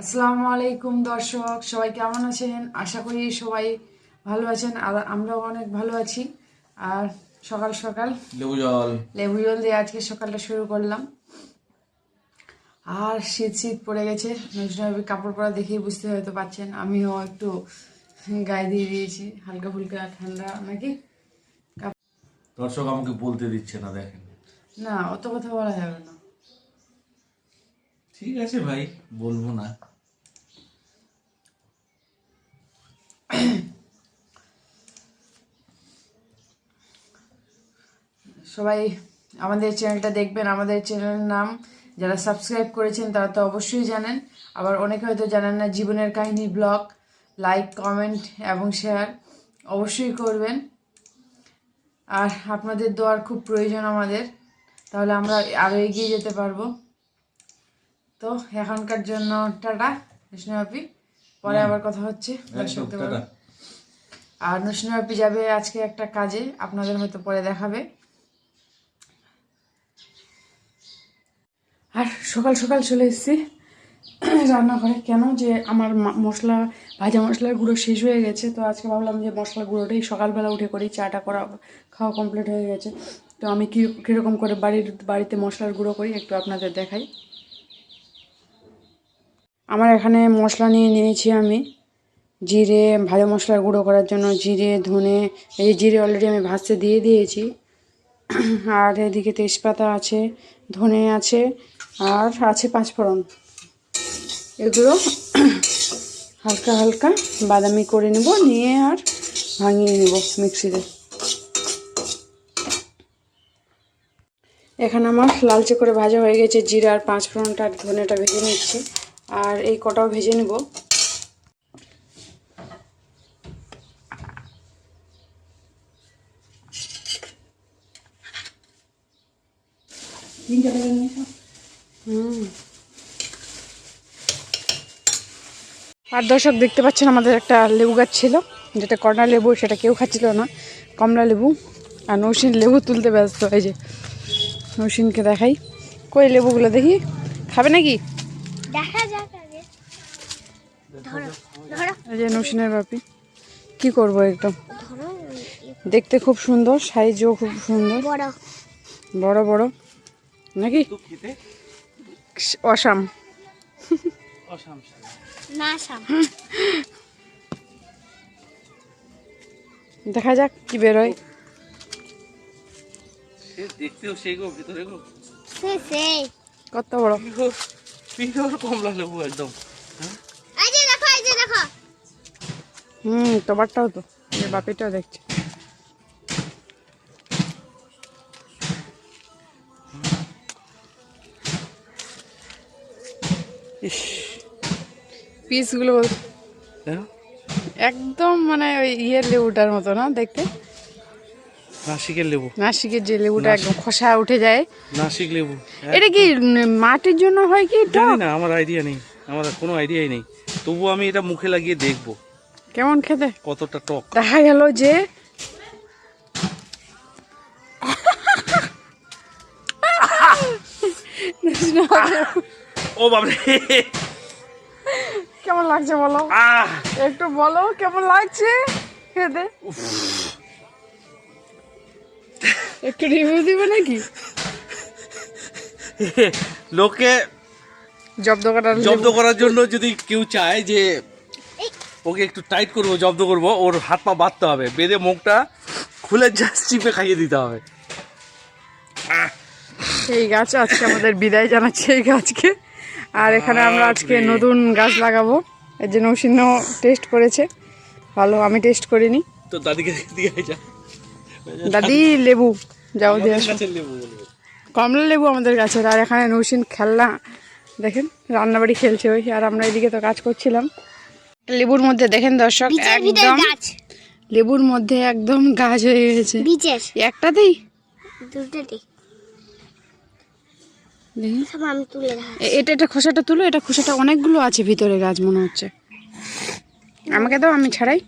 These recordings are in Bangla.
আসসালামু আলাইকুম দর্শক। সবাই কেমন আছেন? আশা করি সবাই ভালো আছেন। আর আমরাও অনেক ভালো আছি। আর সকাল সকাল লেবু জল। লেবু জল দিয়ে আজকে সকালটা শুরু করলাম। আর শীত শীত পড়ে গেছে। নজরুল কাপড় পরা দেখেই বুঝতে হয়তো পাচ্ছেন। আমিও একটু গায়ে দিয়ে দিয়েছি হালকা ফুলকা ঠান্ডা নাকি? দর্শক আমাকে বলতে দিচ্ছে না দেখেন। না অত কথা বলা যাবে না। ঠিক আছে ভাই বলব না। সবাই আমাদের চ্যানেলটা দেখবেন। আমাদের চ্যানেলের নাম যারা সাবস্ক্রাইব করেছেন, তারা তো অবশ্যই জানেন। আবার অনেকে হয়তো জানেন না, জীবনের কাহিনী, ব্লগ, লাইক, কমেন্ট এবং শেয়ার অবশ্যই করবেন। আর আপনাদের দোয়ার খুব প্রয়োজন আমাদের। তাহলে আমরা আরও এগিয়ে যেতে পারব। তো এখনকার জন্য টাটা বিষ্ণু আপি পরে আবার কথা হচ্ছে। আর নসিনা আপি যাবে আজকে একটা কাজে আপনাদের হয়তো পরে দেখাবে। আর সকাল সকাল চলে এসেছি রান্নাঘরে। কেন যে আমার মশলা ভাজা মশলার গুঁড়ো শেষ হয়ে গেছে তো আজকে ভাবলাম যে মশলার গুঁড়োটাই সকালবেলা উঠে করি চাটা করা খাওয়া কমপ্লিট হয়ে গেছে। তো আমি কী কীরকম করে বাড়ির বাড়িতে মশলার গুঁড়ো করি একটু আপনাদের দেখাই। আমার এখানে মশলা নিয়ে নিয়েছি আমি। জিরে ভাজা মশলার গুঁড়ো করার জন্য জিরে, ধনে, এই জিরে অলরেডি আমি ভাজতে দিয়ে দিয়েছি। আর এদিকে তেজপাতা আছে, ধনে আছে, আর আছে পাঁচফোড়ন। এগুলো হালকা হালকা বাদামি করে নেব, নিয়ে আর ভাঙিয়ে নেব মিক্সিতে। এখানে আমার লালচে করে ভাজা হয়ে গেছে, জিরা আর পাঁচফোড়নটা আর ধনেটা ভেজে নিচ্ছি। আর এই কটাও ভেজে নেব। আর দর্শক দেখতে পাচ্ছেন আমাদের একটা লেবু গাছ ছিল যেটা কমলা লেবু সেটা কেউ খাচ্ছিল না কমলা লেবু। আর নৌসিন লেবু তুলতে ব্যস্ত হয়েছে নৌসিনকে দেখাই। কই লেবুগুলো দেখি? খাবে নাকি? দেখা যাক আগে। ধরো ধরো। এই যে নৌসিনের বাপি। কি করব একদম? ধরো দেখতে খুব সুন্দর সাইজও খুব সুন্দর। বড়। বড় বড়। নাকি? অসাম। না দেখা যাক কি বেরোয়। দেখতেও সেই গো ভিতরে গো। কত বড়? পিওর কমলা লেবু একদম। এই যে দেখো এই যে দেখো। হুম তোমারটাও তো। যে বাপিটাও দেখছে। ইস। পিসগুলো দেখো, একদম মানে ওই ইয়ের লেবুটার মতো না দেখতে? নাসিকের লেবু। নাসিকের যে লেবুটা একদম খসা উঠে যায়। নাসিক লেবু। এটা কি মাটির জন্য হয় কি জানি না আমার আইডিয়া নেই। আমার কোনো আইডিয়াই নেই। তবু আমি এটা মুখে লাগিয়ে দেখব। কেমন খেতে? কতটা টক। দেখা গেল যে ও বাবরে কেমন লাগছে বলো? একটু বলো কেমন লাগছে খেতে? একটু রিভিউ দিবে নাকি? লোকে জব্দ করার জব্দ করার জন্য যদি কেউ চায় যে ওকে একটু টাইট করব জব্দ করব ওর হাত পা বাঁধতে হবে বেঁধে মুখটা খুলে জাস্ট চিপে খাইয়ে দিতে হবে। এই গাছ আজকে আমাদের বিদায় জানাচ্ছি এই গাছকে। আর এখানে আমরা আজকে নতুন গাছ লাগাবো। এর যে নৌসিন্য টেস্ট করেছে। ভালো আমি টেস্ট করিনি। তো দাদিকে দিয়ে যা। দাদি লেবু যাও দিয়ে কমলা লেবু আমাদের গাছের আর এখানে নৌসিন খেলনা। দেখেন রান্নাবাড়ি খেলছে ওই আর আমরা এদিকে তো কাজ করছিলাম। লেবুর মধ্যে দেখেন দর্শক একদম লেবুর মধ্যে একদম গাছ হয়ে গেছে। একটাতেই এটা এটা খোসাটা তুলো এটা খোসাটা অনেকগুলো আছে ভিতরে গাছ মনে হচ্ছে। আমাকে দাও আমি ছাড়াই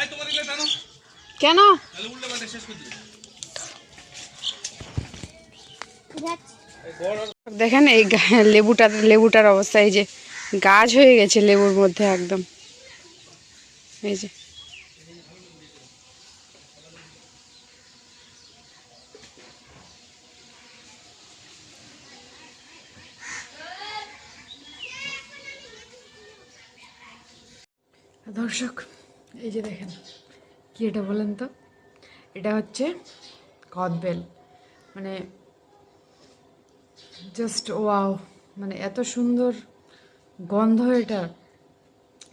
এই তোমার এগুলো টানো কেন? দেখেন এই লেবুটার লেবুটার অবস্থা এই যে গাছ হয়ে গেছে লেবুর মধ্যে একদম। এই যে। দর্শক এই যে দেখেন। কি এটা বলেন তো? এটা হচ্ছে কদবেল মানে জাস্ট ওয়াও মানে এত সুন্দর গন্ধ এটা।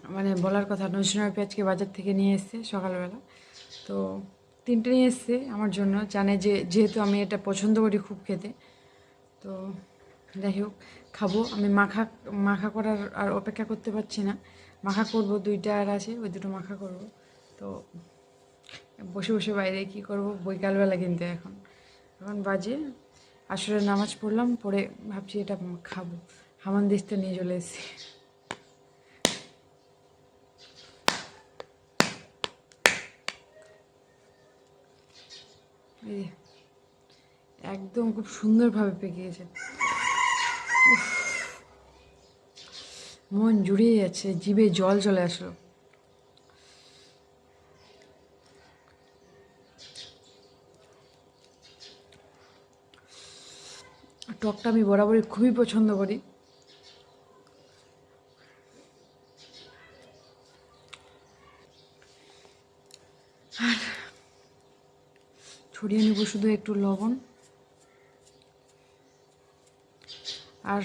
মানে বলার কথা নজরুল পেঁয়াজকে বাজার থেকে নিয়ে এসছে সকালবেলা। তো তিনটে নিয়ে এসছে আমার জন্য, জানে যে যেহেতু আমি এটা পছন্দ করি খুব খেতে। তো যাই হোক, খাব। আমি মাখা মাখা করার আর অপেক্ষা করতে পারছি না। মাখা করব, দুইটা আর আছে, ওই দুটো মাখা করব। তো বসে বসে বাইরে কি করব? বৈকালবেলা কিন্তু এখন। এখন বাজে। আসলে নামাজ পড়লাম, পড়ে ভাবছি এটা খাব। হামান দিস্তে নিয়ে চলে এসেছি। একদম খুব সুন্দরভাবে পেকে গেছে মন জুড়িয়ে যাচ্ছে, জিভে জল চলে আসলো। টকটা আমি বরাবরই খুবই পছন্দ করি। আর ছড়িয়ে নেব শুধু একটু লবণ। আর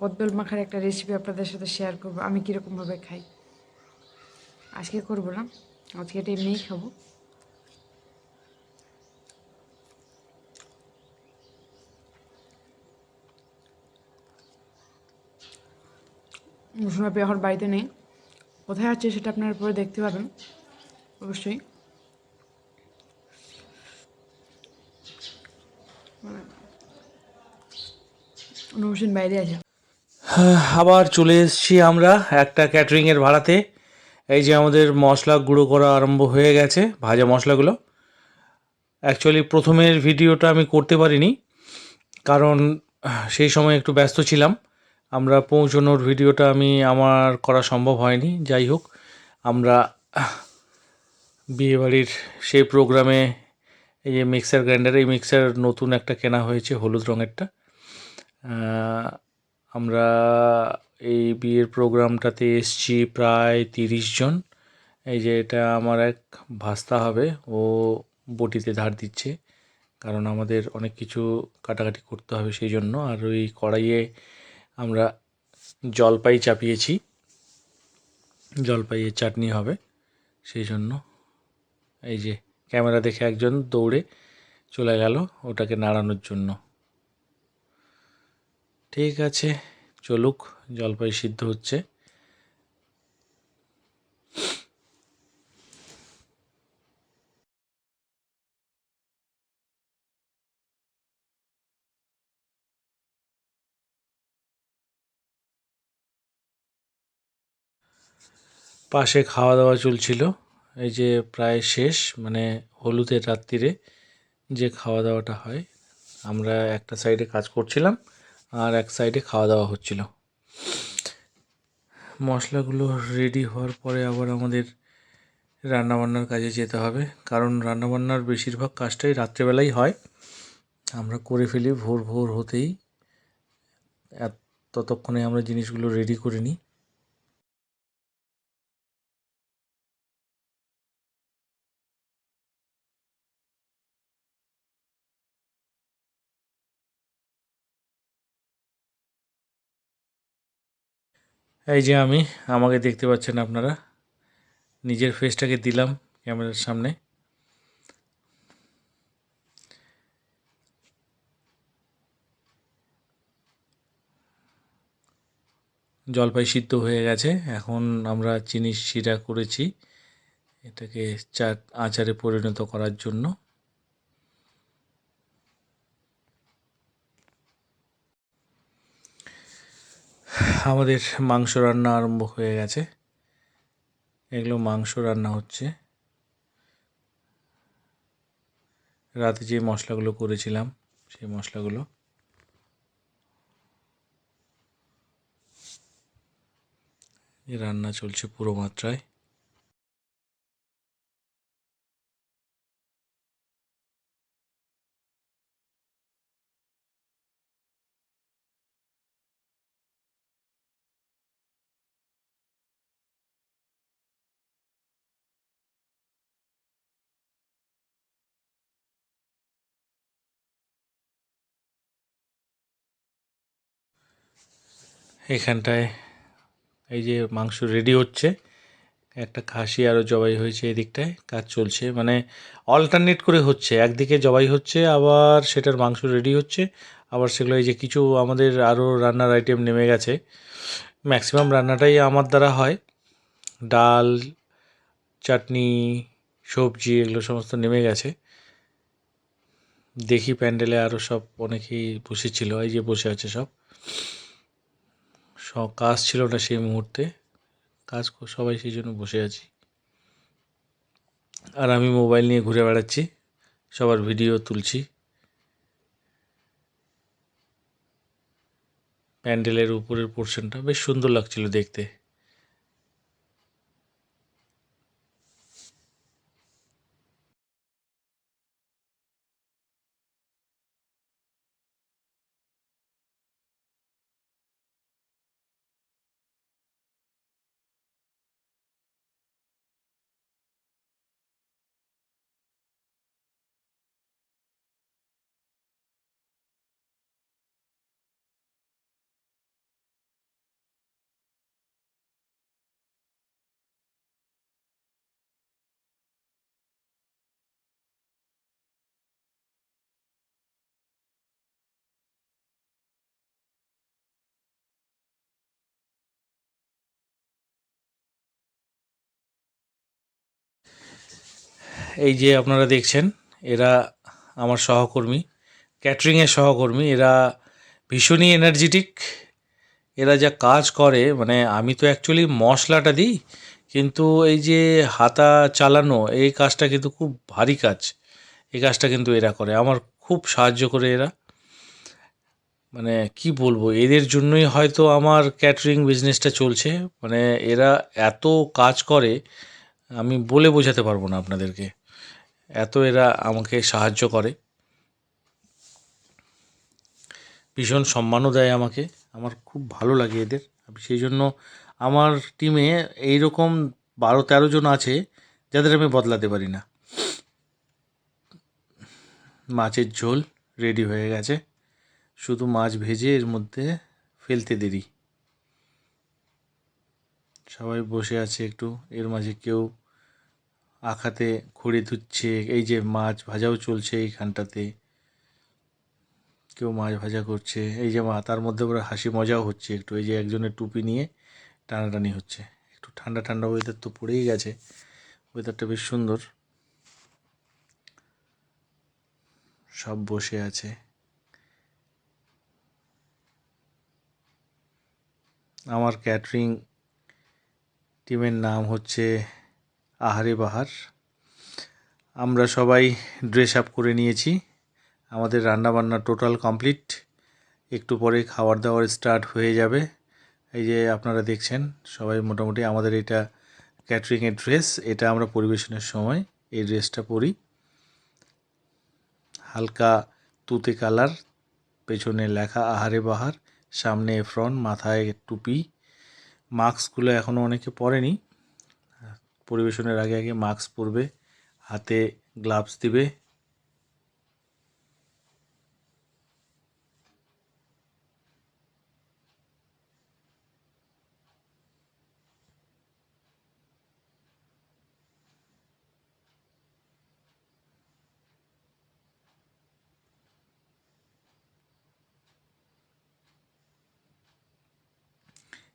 কদবেল মাখার একটা রেসিপি আপনাদের সাথে শেয়ার করব। আমি কীরকমভাবে খাই? আজকে করব না, আজকে এটা এমনিই খাব। মুসুমা পেয়ে এখন বাড়িতে নেই। কোথায় আছে সেটা আপনারা পরে দেখতে পাবেন, অবশ্যই। বাইরে আছে। আবার চলে এসেছি আমরা একটা ক্যাটারিংয়ের ভাড়াতে। এই যে আমাদের মশলা গুঁড়ো করা আরম্ভ হয়ে গেছে, ভাজা মশলাগুলো। অ্যাকচুয়ালি প্রথমের ভিডিওটা আমি করতে পারিনি, কারণ সেই সময় একটু ব্যস্ত ছিলাম। আমরা পৌঁছানোর ভিডিওটা আমি আমার করা সম্ভব হয়নি। যাই হোক, আমরা বিয়েবাড়ির সেই প্রোগ্রামে এই যে মিক্সার গ্রাইন্ডার, এই মিক্সার নতুন একটা কেনা হয়েছে হলুদ রঙেরটা। আমরা এই বিয়ের প্রোগ্রামটাতে এসছি প্রায় তিরিশ জন। এই যে এটা আমার এক ভাস্তা হবে, ও বটিতে ধার দিচ্ছে, কারণ আমাদের অনেক কিছু কাটাকাটি করতে হবে সেই জন্য। আর ওই কড়াইয়ে আমরা জলপাই চাপিয়েছি। জলপাইয়ের চাটনি হবে, সেই জন্য এই যে ক্যামেরা দেখে একজন দৌড়ে চলে গেল ওটাকে নাড়ানোর জন্য। ঠিক আছে, চলুক, জলপাই সিদ্ধ হচ্ছে। পাশে খাওয়া দাওয়া চলছিল। এই যে প্রায় শেষ মানে হলুদের রাত্রিরে যে খাওয়া দাওয়াটা হয়, আমরা একটা সাইডে কাজ করছিলাম আর এক সাইডে খাওয়া দাওয়া হচ্ছিল। মশলাগুলো রেডি হওয়ার পরে আবার আমাদের রান্নাবান্নার কাজে যেতে হবে, কারণ রান্নাবান্নার বেশিরভাগ কাজটাই রাত্রেবেলাই হয়। আমরা করে ফেলি ভোর ভোর হতেই ততক্ষণে আমরা জিনিসগুলো রেডি করে নিই। এই যে আমি, আমাকে দেখতে পাচ্ছেন আপনারা। নিজের ফেসটাকে দিলাম ক্যামেরার সামনে। জলপাই সিদ্ধ হয়ে গেছে। এখন আমরা চিনি শিরা করেছি। এটাকে চা আচারে পরিণত করার জন্য। আমাদের মাংস রান্না আরম্ভ হয়ে গেছে। এগুলো মাংস রান্না হচ্ছে। রাতে যে মশলাগুলো করেছিলাম, সেই মশলাগুলো। রান্না চলছে পুরো মাত্রায়। এখানটায় এই যে মাংস রেডি হচ্ছে। একটা খাসি আরও জবাই হয়েছে এদিকটায়, কাজ চলছে। মানে অল্টারনেট করে হচ্ছে, একদিকে জবাই হচ্ছে, আবার সেটার মাংস রেডি হচ্ছে, আবার সেগুলো এই যে কিছু আমাদের আরও রান্নার আইটেম নেমে গেছে। ম্যাক্সিমাম রান্নাটাই আমার দ্বারা হয়। ডাল, চাটনি, সবজি এগুলো সমস্ত নেমে গেছে। দেখি প্যান্ডেলে আরও সব অনেকেই বসেছিল, এই যে বসে আছে সব। কাজ ছিল না সেই মুহূর্তে। কাজ সবাই সেই জন্য বসে আছি। আর আমি মোবাইল নিয়ে ঘুরে বেড়াচ্ছি, সবার ভিডিও তুলছি। প্যান্ডেলের উপরের পোর্শনটা বেশ সুন্দর লাগছিল দেখতে। এই যে আপনারা দেখছেন, এরা আমার সহকর্মী, ক্যাটারিংয়ের সহকর্মী, এরা ভীষণই এনার্জেটিক এরা যা কাজ করে মানে আমি তো অ্যাকচুয়ালি মশলাটা দিই, কিন্তু এই যে হাতা চালানো, এই কাজটা কিন্তু খুব ভারী কাজ, এই কাজটা কিন্তু এরা করে। আমার খুব সাহায্য করে এরা। মানে কি বলব, এদের জন্যই হয়তো আমার ক্যাটারিং বিজনেসটা চলছে। মানে এরা এত কাজ করে, আমি বলে বোঝাতে পারব না আপনাদেরকে। এত এরা আমাকে সাহায্য করে। ভীষণ সম্মানও দেয় আমাকে। আমার খুব ভালো লাগে এদের। সেই জন্য আমার টিমে এই রকম বারো, তেরো জন আছে যাদের আমি বদলাতে পারি না। মাছের ঝোল রেডি হয়ে গেছে। শুধু মাছ ভেজে এর মধ্যে ফেলতে দেরি। সবাই বসে আছে একটু। এর মাঝে কেউ আখাতে খড়ি ধুচ্ছে, এই যে মাছ ভাজাও চলছে এইখানটাতে। কেউ মাছ ভাজা করছে, এই যে মা, তার মধ্যে ওরা হাসি মজাও হচ্ছে একটু। এই যে একজনের টুপি নিয়ে টানাটানি হচ্ছে। একটু ঠান্ডা ঠান্ডা ওয়েদার তো পড়েই গেছে। ওয়েদারটা বেশ সুন্দর। সব বসে আছে। আমার ক্যাটারিং টিমের নাম হচ্ছে আহারে বাহার। আমরা সবাই ড্রেস আপ করে নিয়েছি। আমাদের রান্নাবান্না টোটাল কমপ্লিট একটু পরে খাবার দাবার স্টার্ট হয়ে যাবে। এই যে আপনারা দেখছেন, সবাই মোটামুটি আমাদের এটা ক্যাটারিংয়ের ড্রেস এটা আমরা পরিবেশনের সময় এই ড্রেসটা পরি। হালকা তুতে কালার, পেছনে লেখা আহারে বাহার, সামনে ফ্রন্ট মাথায় টুপি। মাস্কগুলো এখনও অনেকে পরেনি। পরিবেশনের আগে আগে মাস্ক পরবে হাতে গ্লাভস দিবে।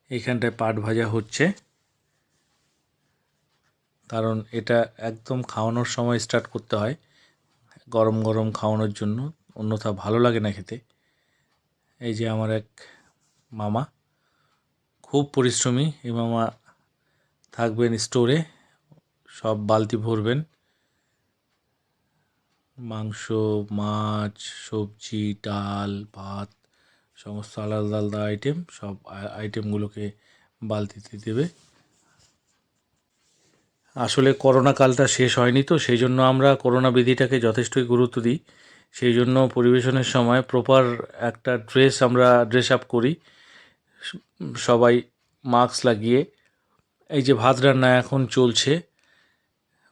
এইখানটায় পাট ভাজা হচ্ছে। কারণ এটা একদম খাওয়ানোর সময় স্টার্ট করতে হয়। গরম গরম খাওয়ানোর জন্য। অন্যথা ভালো লাগে না খেতে। এই যে আমার এক মামা, খুব পরিশ্রমী। এই মামা থাকবেন স্টোরে সব বালতি ভরবেন। মাংস, মাছ, সবজি, ডাল, ভাত, সমস্ত আলাদা আলাদা আইটেম সব আইটেমগুলোকে বালতিতে দেবে। আসলে করোনা কালটা শেষ হয়নি তো, সেই জন্য আমরা করোনা বিধিটাকে যথেষ্টই গুরুত্ব দিই। সেই জন্য পরিবেশনের সময় প্রপার একটা ড্রেস আমরা ড্রেস আপ করি। সবাই মাস্ক লাগিয়ে। এই যে ভাত রান্না এখন চলছে,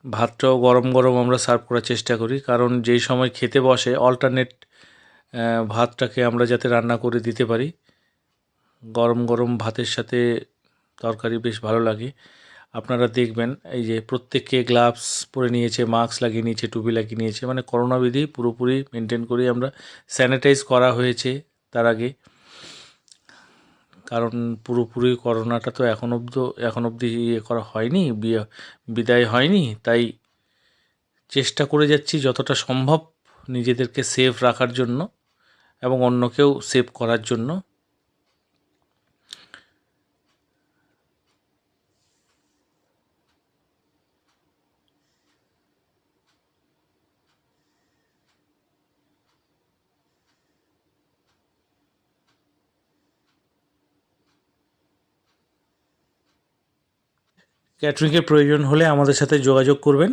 ভাতটাও গরম গরম আমরা সার্ভ করার চেষ্টা করি। কারণ যেই সময় খেতে বসে অল্টারনেট ভাতটাকে আমরা যাতে রান্না করে দিতে পারি। গরম গরম ভাতের সাথে তরকারি বেশ ভালো লাগে। আপনারা দেখবেন, এই যে প্রত্যেককে গ্লাভস পরে নিয়েছে মাস্ক লাগিয়ে নিয়েছে, টুপি লাগিয়ে নিয়েছে মানে করোনা বিধি পুরোপুরি মেনটেন করে আমরা স্যানিটাইজ করা হয়েছে তার আগে। কারণ পুরোপুরি করোনাটা তো এখন অব্দ, এখন অবধি ইয়ে করা হয়নি, বিয়ে- বিদায় হয়নি, তাই চেষ্টা করে যাচ্ছি যতটা সম্ভব নিজেদেরকে সেফ রাখার জন্য এবং অন্যকেও সেভ করার জন্য। ক্যাটারিংয়ের প্রয়োজন হলে আমাদের সাথে যোগাযোগ করবেন।